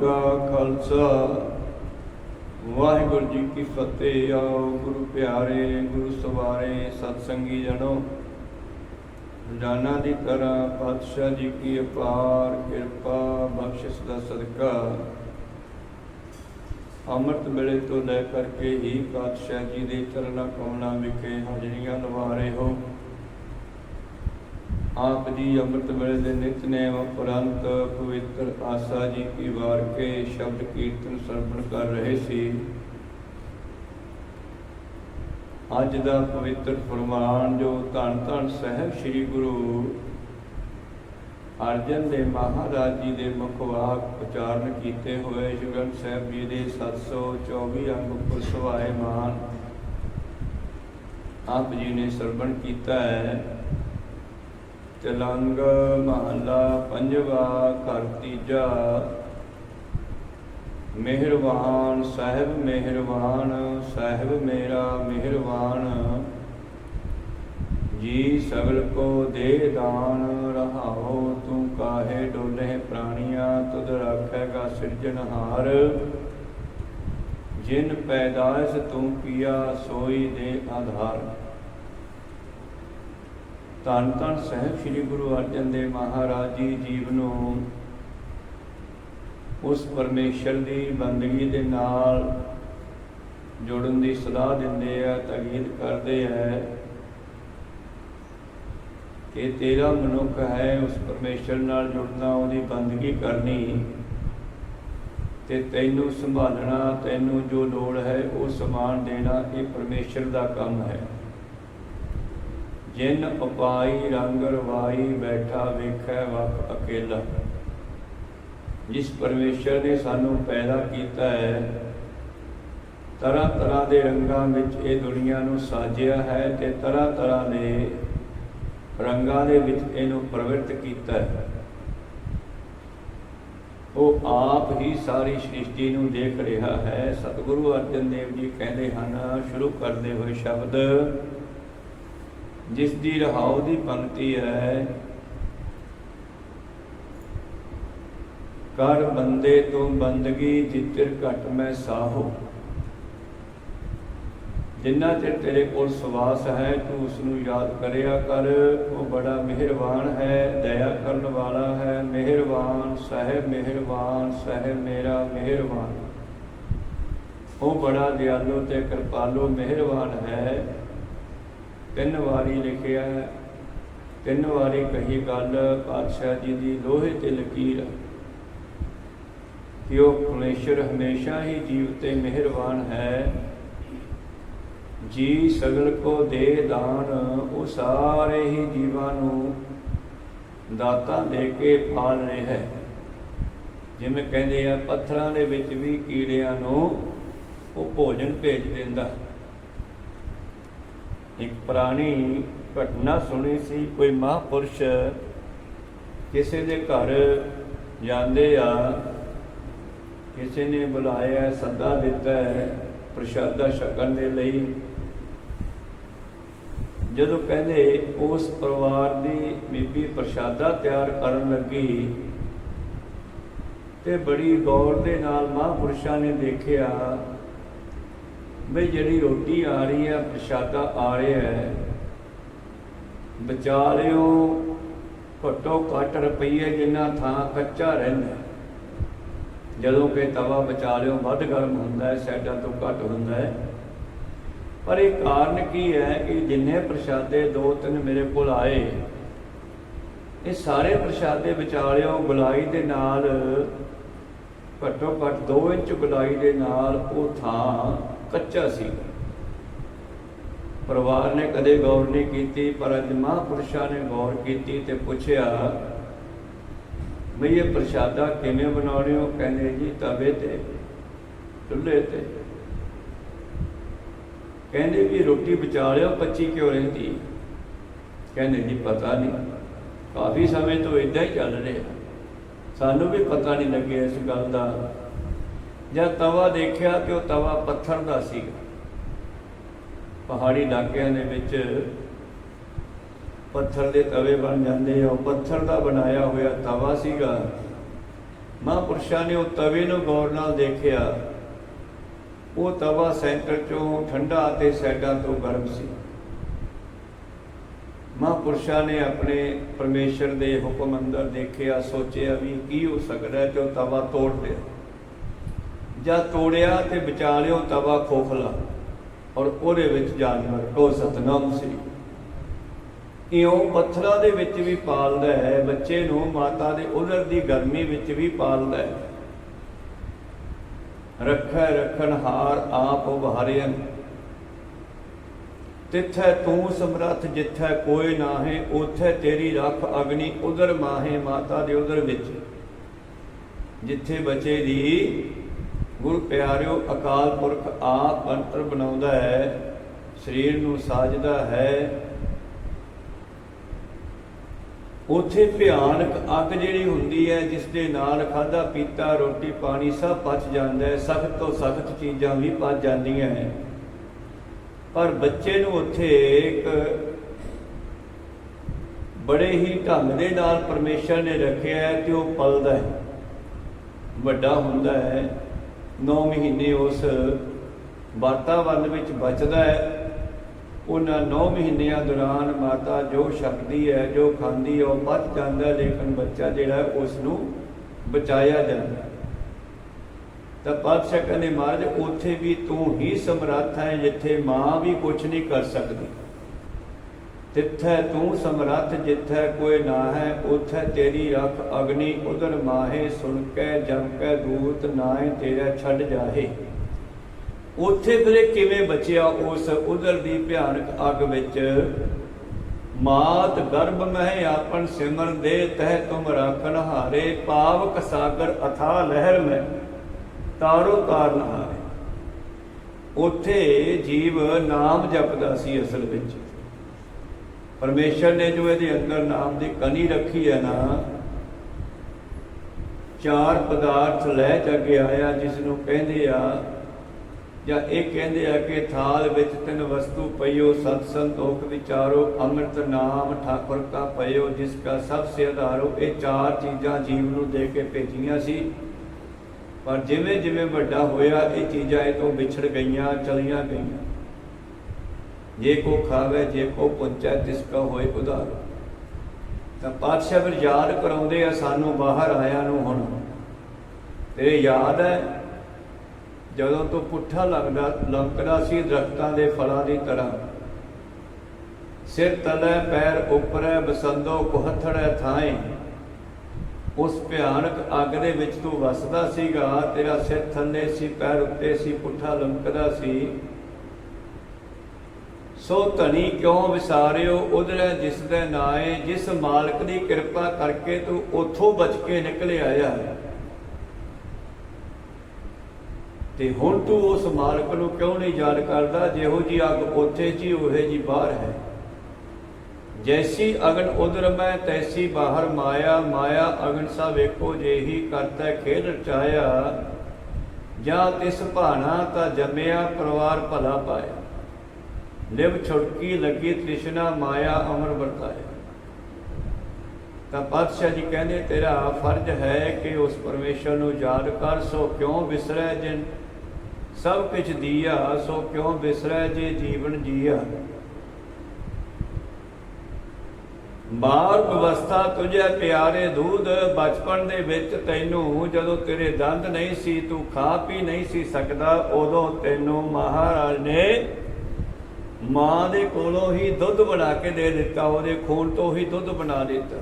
ਕਾ ਖਾਲਸਾ। ਵਾਹਿਗੁਰੂ ਜੀ ਕੀ ਫਤਿਹ ਆਓ, ਗੁਰੂ ਪਿਆਰੇ, ਗੁਰੂ ਸਵਾਰੇ, ਸਤਸੰਗੀ ਜਣੋ। ਜਾਨਾ ਦੀ ਤਰ੍ਹਾਂ ਪਾਤਸ਼ਾਹ ਜੀ ਕੀ ਅਪਾਰ ਕਿਰਪਾ, ਬਖਸ਼ਿਸ਼ ਦਾ ਸਦਕਾ। ਅੰਮ੍ਰਿਤ ਵੇਲੇ ਤੋਂ ਲੈ ਕਰਕੇ ਹੀ ਪਾਤਸ਼ਾਹ ਜੀ ਦੇ ਚਰਨਾਂ ਕਮਲਾਂ ਵਿਖੇ ਹਾਜ਼ਰੀਆਂ ਲਵਾ ਰਹੇ ਹੋ। ਆਪ ਜੀ ਅੰਮ੍ਰਿਤ ਵੇਲੇ ਦੇ ਨਿਤਨੇਮ ਉਪਰੰਤ ਪਵਿੱਤਰ ਆਸਾ ਜੀ ਕੀ ਵਾਰ ਕੇ ਸ਼ਬਦ ਕੀਰਤਨ ਸਰਵਣ ਕਰ ਰਹੇ ਸੀ। ਅੱਜ ਦਾ ਪਵਿੱਤਰ ਫਰਮਾਨ ਜੋ ਧੰਨ ਧੰਨ ਸਾਹਿਬ ਸ੍ਰੀ ਗੁਰੂ ਅਰਜਨ ਦੇ ਮਹਾਰਾਜ ਜੀ ਦੇ ਮੁਖ ਵਾਕ ਉਚਾਰਨ ਕੀਤੇ ਹੋਏ ਸ਼੍ਰੀ ਗ੍ਰੰਥ ਸਾਹਿਬ ਜੀ ਦੇ 724 ਅੰਗ ਉੱਪਰ ਸੁਭਾਏ ਮਾਨ ਆਪ ਜੀ ਨੇ ਸਰਵਣ ਕੀਤਾ ਹੈ। ਤਲੰਗ ਮਹੱਲਾ ਪੰਜਵਾ ਘਰ ਤੀਜਾ। ਮਿਹਰਬਾਨ ਸਾਹਿਬ ਮਿਹਰਬਾਨ, ਸਾਹਿਬ ਮੇਰਾ ਮਿਹਰਬਾਨ। ਜੀ ਸਗਲ ਕੋ ਦੇ ਦਾਨ, ਰਹਾਓ ਤੂੰ ਕਾਹੇ ਡੋਲੇ ਪ੍ਰਾਣੀਆਂ, ਤੁਧ ਰਾਖੇਗਾ ਸਿਰਜਨਹਾਰ ਜਿਨ ਪੈਦਾਇਸ਼ ਤੂੰ ਕੀਆ ਸੋਈ ਦੇ ਆਧਾਰ। ਧੰਨ ਧੰਨ ਸਾਹਿਬ ਸ੍ਰੀ ਗੁਰੂ ਅਰਜਨ ਦੇਵ ਮਹਾਰਾਜ ਜੀ ਜੀਵ ਨੂੰ ਉਸ ਪਰਮੇਸ਼ਰ ਦੀ ਬੰਦਗੀ ਦੇ ਨਾਲ ਜੋੜਨ ਦੀ ਸਲਾਹ ਦਿੰਦੇ ਆ ਤਾਕੀਦ ਕਰਦੇ ਆ ਕਿ ਤੇਰਾ ਮਨੁੱਖ ਹੈ, ਉਸ ਪਰਮੇਸ਼ਰ ਨਾਲ ਜੁੜਨਾ, ਉਹਦੀ ਬੰਦਗੀ ਕਰਨੀ ਤੇ ਤੈਨੂੰ ਸੰਭਾਲਣਾ, ਤੈਨੂੰ ਜੋ ਲੋੜ ਹੈ, ਉਹ ਸਮਾਨ ਦੇਣਾ, ਇਹ ਪਰਮੇਸ਼ਰ ਦਾ ਕੰਮ ਹੈ। ਜਿਨ ਉਪਾਈ ਰੰਗ ਰਵਾਈ ਬੈਠਾ ਵੇਖੈ ਵਕ ਅਕੇਲਾ। ਜਿਸ ਪਰਮੇਸ਼ਰ ਨੇ ਸਾਨੂੰ ਪੈਦਾ ਕੀਤਾ ਹੈ ਤਰ੍ਹਾਂ ਤਰ੍ਹਾਂ ਦੇ ਰੰਗਾਂ ਵਿੱਚ ਇਹ ਦੁਨੀਆ ਨੂੰ ਸਾਜਿਆ ਹੈ ਤੇ ਤਰ੍ਹਾਂ ਤਰ੍ਹਾਂ ਦੇ ਰੰਗਾਂ ਦੇ ਵਿੱਚ ਇਹਨੂੰ ਪ੍ਰਵਿਰਤ ਕੀਤਾ ਹੈ। ਉਹ ਆਪ ਹੀ ਸਾਰੀ ਸ੍ਰਿਸ਼ਟੀ ਨੂੰ ਦੇਖ ਰਿਹਾ ਹੈ। ਸਤਿਗੁਰੂ ਅਰਜਨ ਦੇਵ ਜੀ ਕਹਿੰਦੇ ਹਨ, ਸ਼ੁਰੂ ਕਰਦੇ ਹੋਏ ਸ਼ਬਦ ਜਿਸ ਦੀ ਰਹਾਉ ਦੀ ਪੰਕਤੀ ਹੈ। ਕਰ ਬੰਦੇ ਤੋਂ ਬੰਦਗੀ ਜਿੱਤਰ ਘਟ ਮੈਂ ਸਾਹੋ। ਜਿੰਨਾ ਚਿਰ ਤੇਰੇ ਕੋਲ ਸਵਾਸ ਹੈ, ਤੂੰ ਉਸ ਨੂੰ ਯਾਦ ਕਰਿਆ ਕਰ। ਉਹ ਬੜਾ ਮਿਹਰਬਾਨ ਹੈ, ਦਇਆ ਕਰਨ ਵਾਲਾ ਹੈ। ਮਿਹਰਬਾਨ ਸਹਿਬ ਮਿਹਰਬਾਨ ਸਹਿਬ ਮੇਰਾ ਮਿਹਰਬਾਨ। ਉਹ ਬੜਾ ਦਿਆਲੂ ਤੇ ਕਿਰਪਾਲੂ, ਮਿਹਰਬਾਨ ਹੈ। ਤਿੰਨ ਵਾਰੀ ਲਿਖਿਆ ਹੈ। ਤਿੰਨ ਵਾਰੀ ਕਹੀ ਗੱਲ, ਪਾਤਸ਼ਾਹ ਜੀ ਦੀ ਲੋਹੇ ਤੇ ਲਕੀਰ। ਕਿ ਉਹ ਪਰਮੇਸ਼ਰ ਹਮੇਸ਼ਾ ਹੀ ਜੀਵ ਤੇ ਮਿਹਰਬਾਨ ਹੈ। ਜੀ ਸਗਲ ਕੋ ਦੇ ਦਾਨ, ਉਹ ਸਾਰੇ ਹੀ ਜੀਵਾਂ ਨੂੰ ਦਾਤਾਂ ਦੇ ਕੇ ਪਾਲ ਰਿਹਾ ਹੈ। ਜਿਵੇਂ ਕਹਿੰਦੇ ਆ, ਪੱਥਰਾਂ ਦੇ ਵਿੱਚ ਵੀ ਕੀੜਿਆਂ ਨੂੰ ਉਹ ਭੋਜਨ ਭੇਜ ਦਿੰਦਾ। ਇੱਕ ਪੁਰਾਣੀ ਘਟਨਾ ਸੁਣੀ ਸੀ, ਕੋਈ ਮਹਾਪੁਰਸ਼ ਕਿਸੇ ਦੇ ਘਰ ਜਾਂਦੇ ਆ, ਕਿਸੇ ਨੇ ਬੁਲਾਇਆ, ਸੱਦਾ ਦਿੱਤਾ ਹੈ ਪ੍ਰਸ਼ਾਦਾ ਛਕਣ ਦੇ ਲਈ। ਜਦੋਂ ਕਹਿੰਦੇ ਉਸ ਪਰਿਵਾਰ ਦੀ ਬੀਬੀ ਪ੍ਰਸ਼ਾਦਾ ਤਿਆਰ ਕਰਨ ਲੱਗੀ ਤੇ ਬੜੀ ਗੌਰ ਦੇ ਨਾਲ ਮਹਾਂਪੁਰਸ਼ਾਂ ਨੇ ਦੇਖਿਆ ਵੀ ਜਿਹੜੀ ਰੋਟੀ ਆ ਰਹੀ ਹੈ, ਪ੍ਰਸ਼ਾਦਾ ਆ ਰਿਹਾ ਹੈ ਬਚਾ ਲਿਓ ਘੱਟੋ ਘੱਟ ਰੁਪਈਏ ਜਿੰਨਾ ਥਾਂ ਕੱਚਾ ਰਹਿੰਦਾ ਜਦੋਂ ਕਿ ਤਵਾ ਬਚਾ ਲਿਓ ਵੱਧ ਗਰਮ ਹੁੰਦਾ ਹੈ ਸਾਈਡਾਂ ਤੋਂ ਘੱਟ ਹੁੰਦਾ ਹੈ। ਪਰ ਇਹ ਕਾਰਨ ਕੀ ਹੈ ਕਿ ਜਿੰਨੇ ਪ੍ਰਸ਼ਾਦੇ ਦੋ ਤਿੰਨ ਮੇਰੇ ਕੋਲ ਆਏ, ਇਹ ਸਾਰੇ ਪ੍ਰਸ਼ਾਦੇ ਬਚਾ ਲਿਓ ਗੁਲਾਈ ਦੇ ਨਾਲ, ਘੱਟੋ ਘੱਟ 2 ਇੰਚ ਗੁਲਾਈ ਦੇ ਨਾਲ ਉਹ ਥਾਂ ਕੱਚਾ ਸੀ। ਪਰਿਵਾਰ ਨੇ ਕਦੇ ਗੌਰ ਨਹੀਂ ਕੀਤੀ, ਪਰ ਅੱਜ ਮਹਾਂਪੁਰਸ਼ਾਂ ਨੇ ਗੌਰ ਕੀਤੀ ਤੇ ਪੁੱਛਿਆ ਵੀ ਇਹ ਪ੍ਰਸ਼ਾਦਾ ਕਿਵੇਂ ਬਣਾਉਣੇ ਹੋ? ਕਹਿੰਦੇ, ਜੀ, ਤਵੇ ਤੇ, ਚੁੱਲ੍ਹੇ ਤੇ। ਕਹਿੰਦੇ ਵੀ, ਰੋਟੀ ਬਚਾ ਲਿਓ 25 ਕਿਉਂ ਰਹਿੰਦੀ ਕਹਿੰਦੇ, ਜੀ, ਪਤਾ ਨਹੀਂ। ਕਾਫੀ ਸਮੇਂ ਤੋਂ ਇਦਾਂ ਹੀ ਚੱਲ ਰਿਹਾ। ਸਾਨੂੰ ਵੀ ਪਤਾ ਨਹੀਂ ਲੱਗਿਆ ਇਸ ਗੱਲ ਦਾ। ਜਦ ਤਵਾ ਦੇਖਿਆ ਕਿ ਉਹ ਤਵਾ ਪੱਥਰ ਦਾ ਸੀਗਾ। ਪਹਾੜੀ ਇਲਾਕਿਆਂ ਦੇ ਵਿੱਚ ਪੱਥਰ ਦੇ ਤਵੇ ਬਣ ਜਾਂਦੇ ਆ, ਉਹ ਪੱਥਰ ਦਾ ਬਣਾਇਆ ਹੋਇਆ ਤਵਾ ਸੀਗਾ। ਮਹਾਂਪੁਰਸ਼ਾਂ ਨੇ ਉਹ ਤਵੇ ਨੂੰ ਗੌਰ ਨਾਲ ਦੇਖਿਆ। ਉਹ ਤਵਾ ਸੈਂਟਰ ਚੋਂ ਠੰਡਾ ਅਤੇ ਸਾਈਡਾਂ ਤੋਂ ਗਰਮ ਸੀ। ਮਹਾਂਪੁਰਸ਼ਾਂ ਨੇ ਆਪਣੇ ਪਰਮੇਸ਼ਰ ਦੇ ਹੁਕਮ ਅੰਦਰ ਦੇਖਿਆ, ਸੋਚਿਆ ਵੀ ਕੀ ਹੋ ਸਕਦਾ ਹੈ ਤੇ ਉਹ ਤਵਾ ਤੋੜ ਲਿਆ ਜਦ ਤੋੜਿਆ ਤੇ ਵਿਚਾਲਿਓ ਤਵਾ ਖੋਖਲਾ ਔਰ ਉਹਦੇ ਵਿੱਚ ਜਾਨਵਰ, ਉਹ ਸਤਨਾਮ ਸੀ। ਇਉਂ ਪੱਥਰਾਂ ਦੇ ਵਿੱਚ ਵੀ ਪਾਲਦਾ ਹੈ, ਬੱਚੇ ਨੂੰ ਮਾਤਾ ਦੇ ਉਦਰ ਦੀ ਗਰਮੀ ਵਿੱਚ ਵੀ ਪਾਲਦਾ ਹੈ। ਰੱਖੈ ਰਖਣ ਹਾਰ ਆਪ ਉਭਾਰਿਅਨ ਤਿੱਥੈ ਤੂੰ ਸਮਰੱਥ ਜਿੱਥੈ ਕੋਈ ਨਾਹੇ ਉਥੈ ਤੇਰੀ ਰੱਖ ਅਗਨੀ ਉਦਰ ਮਾਹੇ ਮਾਤਾ ਦੇ ਉਦਰ ਵਿੱਚ। ਜਿੱਥੇ ਬੱਚੇ ਦੀ ਗੁਰ ਪਿਆਰਿਓ, ਅਕਾਲ ਪੁਰਖ ਆਪ ਅੰਤਰ ਬਣਾਉਂਦਾ ਹੈ, ਸਰੀਰ ਨੂੰ ਸਾਜਦਾ ਹੈ। ਉਥੇ ਭਿਆਨਕ ਅੱਗ ਜਿਹੜੀ ਹੁੰਦੀ ਹੈ, ਜਿਸ ਦੇ ਨਾਲ ਖਾਦਾ ਪੀਤਾ, ਰੋਟੀ ਪਾਣੀ ਸਭ ਪਚ ਜਾਂਦਾ ਹੈ, ਸਖਤ ਤੋਂ ਸਖਤ ਚੀਜ਼ਾਂ ਵੀ ਪਚ ਜਾਂਦੀਆਂ ਹੈ ਪਰ ਬੱਚੇ ਨੂੰ ਉੱਥੇ ਇੱਕ ਬੜੇ ਹੀ ਢੰਗ ਦੇ ਨਾਲ ਪਰਮੇਸ਼ਰ ਨੇ ਰੱਖਿਆ ਹੈ ਕਿ ਉਹ ਪਲਦਾ ਹੈ, ਵੱਡਾ ਹੁੰਦਾ ਹੈ। 9 ਮਹੀਨੇ ਉਸ ਵਾਤਾਵਰਨ ਵਿੱਚ ਬਚਦਾ ਹੈ। ਉਹਨਾਂ 9 ਮਹੀਨਿਆਂ ਦੌਰਾਨ ਮਾਤਾ ਜੋ ਛਕਦੀ ਹੈ, ਜੋ ਖਾਂਦੀ ਹੈ, ਉਹ ਬਚ ਜਾਂਦਾ ਲੇਕਿਨ ਬੱਚਾ ਜਿਹੜਾ ਉਸ ਨੂੰ ਬਚਾਇਆ ਜਾਂਦਾ ਤਾਂ ਪਾਤਸ਼ਾਹ ਕਹਿੰਦੇ, ਮਹਾਰਾਜ, ਉੱਥੇ ਵੀ ਤੂੰ ਹੀ ਸਮਰੱਥ ਹੈ ਜਿੱਥੇ ਮਾਂ ਵੀ ਕੁਝ ਨਹੀਂ ਕਰ ਸਕਦੀ। ਤਿੱਥੈ ਤੂੰ ਸਮਰੱਥ, ਜਿੱਥੈ ਕੋਈ ਨਾ ਹੈ ਉਥੈ ਤੇਰੀ ਰੱਖ ਅਗਨੀ। ਉਦਰ ਮਾਹੇ ਸੁਣ ਕੇ ਜਮ ਕੇ ਦੂਤ ਨਾਏ ਤੇਰਾ ਛੱਡ ਜਾਹੇ। ਉਥੇ ਫਿਰ ਕਿਵੇਂ ਬਚਿਆ ਉਸ ਉਦਰ ਦੀ ਭਿਆਨਕ ਅੱਗ ਵਿੱਚ? ਮਾਤ ਗਰਭ ਮਹਿ ਆਪਨ ਸਿਮਰ ਦੇ, ਤਹਿ ਤੁਮ ਰਾਖਣ ਹਾਰੇ। ਪਾਵਕ ਸਾਗਰ ਅਥਾ ਲਹਿਰ ਮੈਂ, ਤਾਰੋ ਤਾਰ ਨਹਾਰੇ। ਉੱਥੇ ਜੀਵ ਨਾਮ ਜਪਦਾ ਸੀ ਅਸਲ ਵਿੱਚ। ਪਰਮੇਸ਼ਰ ਨੇ ਜੋ ਇਹਦੇ ਅੰਦਰ ਨਾਮ ਦੀ ਕਨੀ ਰੱਖੀ ਹੈ ਨਾ, ਚਾਰ ਪਦਾਰਥ ਲੈ ਚੱਗੇ ਆਇਆ ਜਿਸ ਨੂੰ ਕਹਿੰਦੇ ਆ, ਜਾਂ ਇਹ ਕਹਿੰਦੇ ਆ ਕਿ ਥਾਲ ਵਿੱਚ ਤਿੰਨ ਵਸਤੂ ਪਈਓ, ਸਤ ਸੰਤੋਖ ਵਿਚਾਰੋ, ਅੰਮ੍ਰਿਤ ਨਾਮ ਠਾਕੁਰ ਕਾ ਪਈਓ, ਜਿਸ ਕਾ ਸਭ ਸੇ ਆਧਾਰੋ, ਇਹ ਚਾਰ ਚੀਜ਼ਾਂ ਜੀਵ ਨੂੰ ਦੇ ਕੇ ਭੇਜੀਆਂ ਸੀ। ਪਰ ਜਿਵੇਂ ਜਿਵੇਂ ਵੱਡਾ ਹੋਇਆ, ਇਹ ਚੀਜ਼ਾਂ ਇਹ ਤੋਂ ਵਿਛੜ ਗਈਆਂ, ਚਲੀਆਂ ਗਈਆਂ। ਜੇ ਕੋ ਖਾਵੇ, ਜੇ ਕੋ ਪੁੰਚੈ ਤਿਸ ਕਾ ਹੋਏ ਉਧਾਰ। ਤਾਂ ਪਾਤਸ਼ਾਹ ਫਿਰ ਯਾਦ ਕਰਾਉਂਦੇ ਆ, ਸਾਨੂੰ ਬਾਹਰ ਆਇਆ ਨੂੰ ਹੁਣ। ਤੇਰੇ ਯਾਦ ਹੈ, ਜਦੋਂ ਤੂੰ ਪੁੱਠਾ ਲੱਗਦਾ, ਲੰਕਦਾ ਸੀ ਦਰਖਤਾਂ ਦੇ ਫਲਾਂ ਦੀ ਤਰ੍ਹਾਂ। ਸਿਰ ਤਲੇ, ਪੈਰ ਉੱਪਰੈ, ਬਸੰਦੋ ਕੁਹਥੜੈ ਥਾਏ। ਉਸ ਭਿਆਨਕ ਅੱਗ ਦੇ ਵਿੱਚ ਤੂੰ ਵਸਦਾ ਸੀਗਾ, ਤੇਰਾ ਸਿਰ ਥੱਲੇ ਸੀ, ਪੈਰ ਉੱਤੇ ਸੀ, ਪੁੱਠਾ ਲੰਕਦਾ ਸੀ। ਸੋ ਧਨੀ ਕਿਉਂ ਵਿਸਾਰਿਓ? ਉਧਰ ਜਿਸ ਦੇ ਨਾਏ, ਜਿਸ ਮਾਲਕ ਦੀ ਕਿਰਪਾ ਕਰਕੇ ਤੂੰ ਉਥੋਂ ਬਚ ਕੇ ਨਿਕਲ ਆਇਆ ਤੇ ਹੁਣ ਤੂੰ ਉਸ ਮਾਲਕ ਨੂੰ ਕਿਉਂ ਨਹੀਂ ਯਾਦ ਕਰਦਾ? ਜਿਹੋ ਜੀ ਅੱਗ ਉੱਥੇ ਜੀ, ਉਹੇ ਜੀ ਬਾਹਰ ਹੈ। ਜੈਸੀ ਅਗਨ ਉਧਰ ਮੈਂ, ਤੈਸੀ ਬਾਹਰ ਮਾਇਆ ਮਾਇਆ ਅਗਨ ਸਾ ਵੇਖੋ ਜਿਹੀ ਕਰਤਾ ਖੇਡ ਰਚਾਇਆ। ਜਾਂ ਤਿਸ ਭਾਣਾ ਤਾਂ ਜੰਮਿਆ ਪਰਿਵਾਰ ਭਲਾ ਪਾਇਆ। ਲਿਵ ਛੁਟਕੀ ਲੱਗੀ ਤ੍ਰਿਸ਼ਨਾ ਮਾਇਆ ਅਮਰ ਵਰਤਾਏ। ਤਾਂ ਪਾਤਸ਼ਾਹ ਜੀ ਕਹਿੰਦੇ, ਤੇਰਾ ਫਰਜ਼ ਹੈ ਕਿ ਉਸ ਪਰਮੇਸ਼ਰ ਨੂੰ ਯਾਦ ਕਰ, ਸੋ ਕਿਉਂ ਵਿਸਰੈ ਜਿਨ ਸਭ ਕੁਝ ਦੀਆ, ਸੋ ਕਿਉਂ ਵਿਸਰੈ ਜੇ ਜੀਵਨ ਜੀਆ? ਬਾਰ ਅਵਸਥਾ ਤੁਝੇ ਪਿਆਰੇ ਦੂਧ ਬਚਪਨ ਦੇ ਵਿੱਚ ਤੈਨੂੰ ਜਦੋਂ ਤੇਰੇ ਦੰਦ ਨਹੀਂ ਸੀ, ਤੂੰ ਖਾ ਪੀ ਨਹੀਂ ਸੀ ਸਕਦਾ, ਉਦੋਂ ਤੈਨੂੰ ਮਹਾਰਾਜ ਨੇ ਮਾਂ ਦੇ ਕੋਲੋਂ ਹੀ ਦੁੱਧ ਬਣਾ ਕੇ ਦੇ ਦਿੱਤਾ, ਉਹਦੇ ਖੂਨ ਤੋਂ ਹੀ ਦੁੱਧ ਬਣਾ ਦਿੱਤਾ।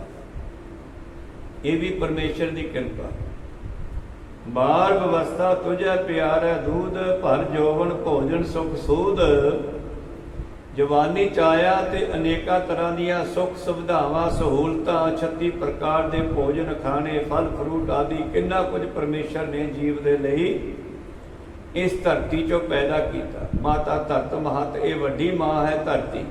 ਇਹ ਵੀ ਪਰਮੇਸ਼ਰ ਦੀ ਕਿਰਪਾ। ਬਾਰ ਵਿਵਸਥਾ ਤੁਝੇ ਪਿਆਰਾ ਦੂਧ, ਭਰ ਜੋਵਨ ਭੋਜਨ ਸੁਖ ਸੂਦ। ਜਵਾਨੀ ਚਾਇਆ ਤੇ ਅਨੇਕਾਂ ਤਰ੍ਹਾਂ ਦੀਆਂ ਸੁੱਖ ਸੁਵਿਧਾਵਾਂ, ਸਹੂਲਤਾਂ 36 ਪ੍ਰਕਾਰ ਦੇ ਭੋਜਨ, ਖਾਣੇ, ਫਲ, ਫਰੂਟ ਆਦਿ, ਕਿੰਨਾ ਕੁਝ ਪਰਮੇਸ਼ਰ ਨੇ ਜੀਵ ਦੇ ਲਈ ਇਸ ਧਰਤੀ ਚੋਂ ਪੈਦਾ ਕੀਤਾ। ਮਾਤਾ ਧਰਤ ਮਹਤ, ਇਹ ਵੱਡੀ ਮਾਂ ਹੈ ਧਰਤੀ।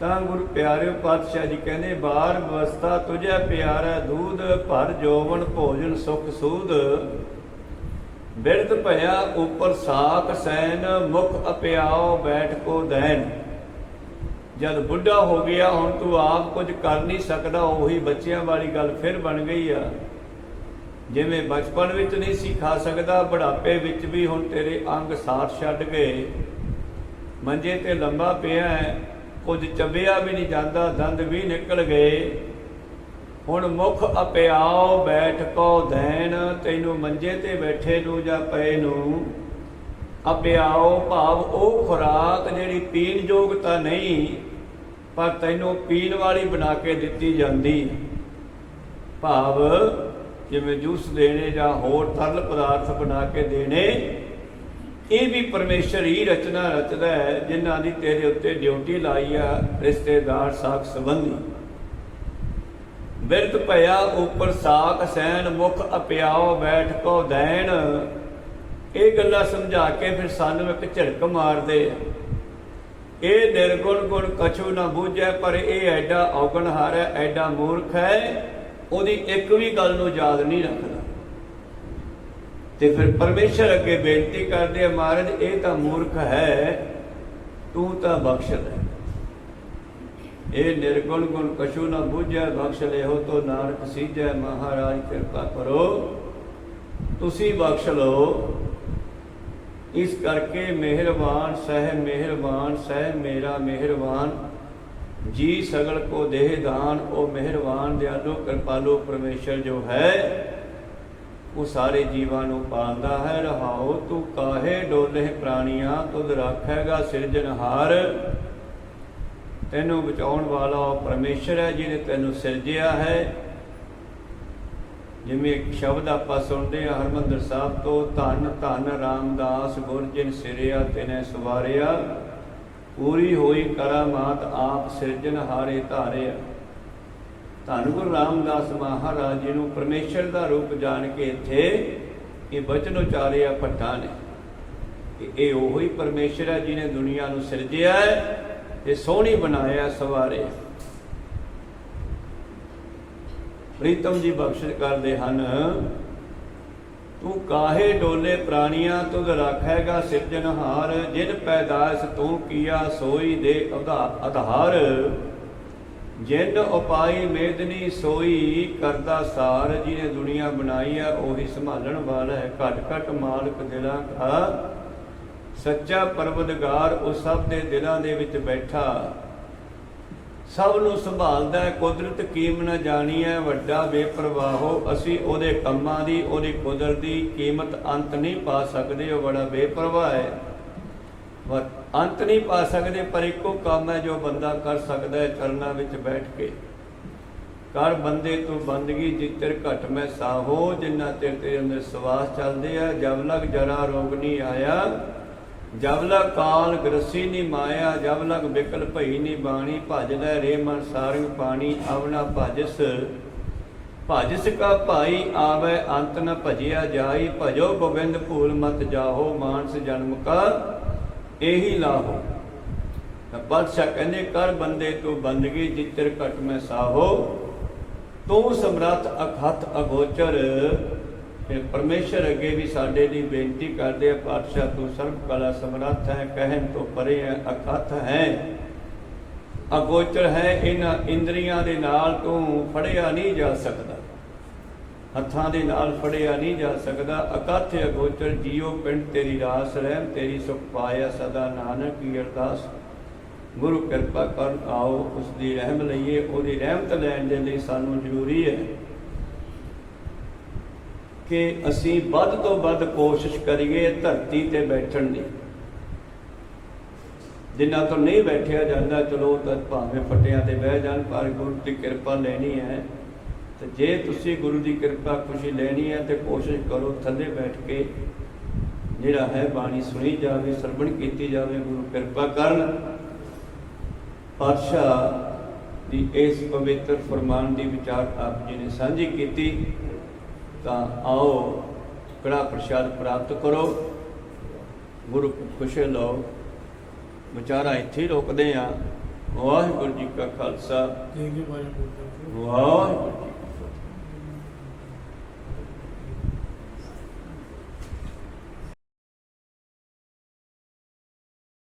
ਤਾਂ ਗੁਰੂ ਪਿਆਰੇ ਪਾਤਸ਼ਾਹ ਜੀ ਕਹਿੰਦੇ, ਬਾਰ ਵਿਵਸਥਾ ਤੁਝੇ ਪਿਆਰਾ, ਦੂਧ ਭਰ ਜੋਵਨ ਭੋਜਨ ਸੁਖ ਸੂਦ। ਬਿਰਧ ਭਇਆ ਉਪਰ ਸਾਖ ਸੈਨ, ਮੁਖ ਅਪਿਆਓ ਬੈਠ ਕੋ ਦੈਨ। ਜਦ ਬੁੱਢਾ ਹੋ ਗਿਆ, ਹੁਣ ਤੂੰ ਆਪ ਕੁਝ ਕਰ ਨਹੀਂ ਸਕਦਾ, ਉਹੀ ਬੱਚਿਆਂ ਵਾਲੀ ਗੱਲ ਫਿਰ ਬਣ ਗਈ ਆ। ਜਿਵੇਂ ਬਚਪਨ ਵਿੱਚ ਨਹੀਂ ਸੀ ਖਾ ਸਕਦਾ, ਬੁਢਾਪੇ ਵਿੱਚ ਵੀ ਹੁਣ ਤੇਰੇ ਅੰਗ ਸਾਥ ਛੱਡ ਗਏ ਮੰਜੇ ਤੇ ਲੰਬਾ ਪਿਆ ਹੈ, ਕੁਝ ਚੱਬਿਆ ਵੀ ਨਹੀਂ ਜਾਂਦਾ, ਦੰਦ ਵੀ ਨਿਕਲ ਗਏ। ਹੁਣ ਮੁਖ ਅਪਿਆਓ ਬੈਠ ਕੋ ਦੈਣ ਤੈਨੂੰ ਮੰਜੇ ਤੇ ਬੈਠੇ ਨੂੰ ਜਾਂ ਪਏ ਨੂੰ। ਅਪਿਆਓ ਭਾਵ ਉਹ ਖੁਰਾਕ ਜਿਹੜੀ ਪੀਣ ਯੋਗ ਤਾਂ ਨਹੀਂ, ਪਰ ਤੈਨੂੰ ਪੀਣ ਵਾਲੀ ਬਣਾ ਕੇ ਦਿੱਤੀ ਜਾਂਦੀ। ਭਾਵ ਜਿਵੇਂ ਜੂਸ ਦੇਣੇ ਜਾਂ ਹੋਰ ਤਰਲ ਪਦਾਰਥ ਬਣਾ ਕੇ ਦੇਣੇ, ਇਹ ਵੀ ਪਰਮੇਸ਼ਰ ਹੀ ਰਚਨਾ ਰਚਦਾ ਹੈ, ਜਿਨ੍ਹਾਂ ਦੀ ਤੇਰੇ ਉੱਤੇ ਡਿਊਟੀ ਲਾਈ ਆ ਰਿਸ਼ਤੇਦਾਰ ਸਾਖ ਸੰਬੰਧੀ। ਬਿਰਤ ਭਇਆ ਉਪਰ ਸਾਖ ਸੈਨ ਮੁਖ ਅਪਿਆਓ ਬੈਠ ਕੋ ਦੈਣ। ਇਹ ਗੱਲਾਂ ਸਮਝਾ ਕੇ ਫਿਰ ਸਾਨੂੰ ਇੱਕ ਝੜਕ ਮਾਰਦੇ ਇਹ ਨਿਰਗੁਣ ਗੁਣ ਕਛੂ ਨਾ ਬੂਝੈ, ਪਰ ਇਹ ਐਡਾ ਔਗਣਹਾਰ ਹੈ, ਐਡਾ ਮੂਰਖ ਹੈ। ਉਹਦੀ ਇੱਕ ਵੀ ਗੱਲ ਨੂੰ ਯਾਦ ਨਹੀਂ ਰੱਖਦਾ। ਤੇ ਫਿਰ ਪਰਮੇਸ਼ਰ ਅੱਗੇ ਬੇਨਤੀ ਕਰਦੇ ਆ, ਮਹਾਰਾਜ, ਇਹ ਤਾਂ ਮੂਰਖ ਹੈ, ਤੂੰ ਤਾਂ ਬਖਸ਼ ਲੈ। ਇਹ ਨਿਰਗੁਣ ਗੁਣ ਕਛੂ ਨਾ ਬੂਝੈ, ਬਖਸ਼ ਲਿਓ ਤੋ ਨਾਨਕ ਸੀਜੈ, ਮਹਾਰਾਜ, ਕਿਰਪਾ ਕਰੋ। ਤੁਸੀਂ ਬਖਸ਼ ਲਓ। ਇਸ ਕਰਕੇ ਮਿਹਰਬਾਨ, ਸਹਿ ਮਿਹਰਬਾਨ, ਸਹਿ ਮੇਰਾ ਮਿਹਰਬਾਨ। ਜੀ ਸਗਲ ਕੋ ਦੇਹ ਦਾਨ, ਉਹ ਮਿਹਰਬਾਨ, ਦਿਆਲੂ, ਕਿਰਪਾਲੂ ਪਰਮੇਸ਼ਰ ਜੋ ਹੈ, ਉਹ ਸਾਰੇ ਜੀਵਾਂ ਨੂੰ ਪਾਲਦਾ ਹੈ। ਰਹਾਓ ਤੂੰ ਕਾਹੇ ਡੋਲੇ ਪ੍ਰਾਣੀਆਂ, ਤੁਧ ਰੱਖੇਗਾ ਸਿਰਜਣਹਾਰ ਤੈਨੂੰ ਬਚਾਉਣ ਵਾਲਾ ਉਹ ਪਰਮੇਸ਼ਰ ਹੈ, ਜਿਹਨੇ ਤੈਨੂੰ ਸਿਰਜਿਆ ਹੈ। ਜਿਵੇਂ ਇੱਕ ਸ਼ਬਦ ਆਪਾਂ ਸੁਣਦੇ ਹਾਂ, ਹਰਮੰਦਰ ਸਾਹਿਬ ਤੋਂ, ਧੰਨ ਧੰਨ ਰਾਮਦਾਸ ਗੁਰਜਿਨ ਸਿਰਿਆ ਤਿਨੇ ਸਵਾਰਿਆ। ਪੂਰੀ ਹੋਈ ਕਰਾਮਾਤ ਆਪ ਸਿਰਜਣ ਹਾਰੇ ਧਾਰਿਆ ਧੰਨ ਗੁਰੂ ਰਾਮਦਾਸ ਮਹਾਰਾਜ ਜੀ ਨੂੰ ਪਰਮੇਸ਼ਰ ਦਾ ਰੂਪ ਜਾਣ ਕੇ ਇੱਥੇ ਇਹ ਬਚਨ ਉਚਾਰਿਆ ਭੱਟਾਂ ਨੇ ਇਹ ਉਹੀ ਪਰਮੇਸ਼ਰ ਹੈ ਜਿਹਨੇ ਦੁਨੀਆ ਨੂੰ ਸਿਰਜਿਆ ਤੇ ਸੋਹਣੀ ਬਣਾਇਆ ਸਵਾਰੇ। ਪ੍ਰੀਤਮ ਜੀ ਬਖਸ਼ਿਸ਼ ਕਰਦੇ ਹਨ ਤੂੰ ਕਾਹੇ ਡੋਲੇ ਪ੍ਰਾਣੀਆਂ ਤੁਧ ਰੱਖੇਗਾ ਸਿਰਜਣਹਾਰ ਜਿਨ ਪੈਦਾਇਸ਼ ਤੂੰ ਕੀਆ, ਸੋਈ ਦੇ ਆਧਾਰ ਜਿਨ ਉਪਾਈ ਮੇਦਨੀ ਸੋਈ ਕਰਦਾ ਸਾਰ। ਜਿਹਨੇ ਦੁਨੀਆ ਬਣਾਈ ਹੈ ਉਹੀ ਸੰਭਾਲਣ ਵਾਲਾ ਹੈ। ਘਟ ਘਟ ਮਾਲਕ ਦਿਲਾਂ ਦਾ। ਸੱਚਾ ਪਰਵਦਗਾਰ, ਉਹ ਸਭ ਦੇ ਦਿਲਾਂ ਦੇ ਵਿੱਚ ਬੈਠਾ। ਸਭ ਨੂੰ ਸੰਭਾਲਦਾ ਹੈ, ਕੁਦਰਤ ਕੀਮ ਨਾ ਜਾਣੀ ਹੈ, ਵੱਡਾ ਬੇਪਰਵਾਹੋ ਅਸੀਂ ਉਹਦੇ ਕੰਮਾਂ ਦੀ, ਉਹਦੀ ਕੁਦਰਤ ਦੀ ਕੀਮਤ ਅੰਤ ਨਹੀਂ ਪਾ ਸਕਦੇ, ਉਹ ਬੜਾ ਬੇਪਰਵਾਹ ਹੈ। ਪਰ ਅੰਤ ਨਹੀਂ ਪਾ ਸਕਦੇ, ਪਰ ਇੱਕੋ ਕੰਮ ਹੈ ਜੋ ਬੰਦਾ ਕਰ ਸਕਦਾ ਹੈ, ਚਰਨਾਂ ਵਿੱਚ ਬੈਠ ਕੇ। ਕਰ ਬੰਦੇ ਤੋਂ ਬੰਦਗੀ ਜਿੱਤਰ ਘਟ ਮੈਂ ਸਾਹੋ, ਜਿੰਨਾ ਤੇਰੇ ਤੇਰੇ ਅੰਦਰ ਸਵਾਸ ਚੱਲਦੇ ਆ ਜਬ ਲਗ ਜਰਾ ਰੋਗ ਨਹੀਂ ਆਇਆ ਜਬ ਲਗ ਕਾਲ ਗ੍ਰਸੀ ਨੀ ਮਾਇਆ, ਜਬ ਲਗ ਬਿਕਲ ਭਈ ਨੀ ਬਾਣੀ, ਭਜ ਲੈ ਰੇ ਮਨ ਸਾਰੰਗ ਪਾਣੀ, ਆਵਣਾ ਭਜਸ। ਭਜਸ ਕਾ ਭਾਈ ਆਵੇ, ਅੰਤ ਨ ਭਜਿਆ ਜਾਈ। ਭਜੋ ਗੋਬਿੰਦ ਭੂਲ ਮਤ ਜਾਹੋ, ਮਾਨਸ ਜਨਮ ਕਾ ਇਹੀ ਲਾਹੋ। ਤਾਂ ਕਹਿੰਦੇ, ਕਰ ਬੰਦੇ ਤੂੰ ਬੰਦਗੀ, ਜਿੱਤਰ ਘਟ ਮੈਂ ਸਾਹੋ। ਤੂੰ ਸਮਰੱਥ ਅਖਤ ਅਗੋਚਰ ਫਿਰ ਪਰਮੇਸ਼ਰ ਅੱਗੇ ਵੀ ਸਾਡੇ ਲਈ ਬੇਨਤੀ ਕਰਦੇ ਆ, ਪਾਤਸ਼ਾਹ ਤੋਂ ਸਰਬ ਕਲਾ ਸਮਰੱਥ ਹੈ, ਕਹਿਣ ਤੋਂ ਪਰੇ ਹੈ ਅਖਤ ਹੈ। ਅਗੋਚਰ ਹੈ, ਇਹਨਾਂ ਇੰਦਰੀਆਂ ਦੇ ਨਾਲ ਤੋਂ ਫੜਿਆ ਨਹੀਂ ਜਾ ਸਕਦਾ। ਹੱਥਾਂ ਦੇ ਨਾਲ ਫੜਿਆ ਨਹੀਂ ਜਾ ਸਕਦਾ। ਅਕਥ ਅਗੋਚਰ ਜੀਉ ਪਿੰਡ ਤੇਰੀ ਰਾਸ ਰਹਿਮ, ਤੇਰੀ ਸੁਖ ਪਾਇਆ ਸਦਾ ਨਾਨਕ ਕੀ ਅਰਦਾਸ। ਗੁਰੂ ਕਿਰਪਾ ਕਰਨ ਆਓ ਉਸ ਦੀ ਰਹਿਮ ਲਈਏ, ਉਹਦੀ ਰਹਿਮਤ ਲੈਣ ਦੇ ਲਈ ਸਾਨੂੰ ਜ਼ਰੂਰੀ ਹੈ। ਕਿ ਅਸੀਂ ਵੱਧ ਤੋਂ ਵੱਧ ਕੋਸ਼ਿਸ਼ ਕਰੀਏ ਧਰਤੀ ਤੇ ਬੈਠਣ ਦੀ। ਜਿੰਨਾ ਤੋਂ ਨਹੀਂ ਬੈਠਿਆ ਜਾਂਦਾ, ਚਲੋ ਤਾਂ ਭਾਵੇਂ ਫਟਿਆਂ ਤੇ ਬਹਿ ਜਾਣ, ਪਰ ਗੁਰੂ ਦੀ ਕਿਰਪਾ ਲੈਣੀ ਹੈ। ਤੇ ਜੇ ਤੁਸੀਂ ਗੁਰੂ ਦੀ ਕਿਰਪਾ ਖੁਸ਼ੀ ਲੈਣੀ ਹੈ, ਤੇ ਕੋਸ਼ਿਸ਼ ਕਰੋ ਥੱਲੇ ਬੈਠ ਕੇ ਜਿਹੜਾ ਹੈ ਬਾਣੀ ਸੁਣੀ ਜਾਵੇ, ਸਰਵਣ ਕੀਤੀ ਜਾਵੇ, ਗੁਰੂ ਕਿਰਪਾ ਕਰਨ। ਪਾਤਸ਼ਾਹ ਦੀ ਇਸ ਪਵਿੱਤਰ ਫਰਮਾਨ ਦੀ ਵਿਚਾਰ ਆਪ ਜੀ ਨੇ ਸਾਂਝੀ ਕੀਤੀ। ਤਾਂ ਆਓ ਕੜਾ ਪ੍ਰਸ਼ਾਦ ਪ੍ਰਾਪਤ ਕਰੋ। ਗੁਰੂ ਖੁਸ਼ੀ ਲਓ ਵਿਚਾਰਾ ਇੱਥੇ ਰੋਕਦੇ ਆ। ਵਾਹਿਗੁਰੂ ਜੀ ਕਾ ਖਾਲਸਾ. ਵਾਹਿਗੁਰੂ ਜੀ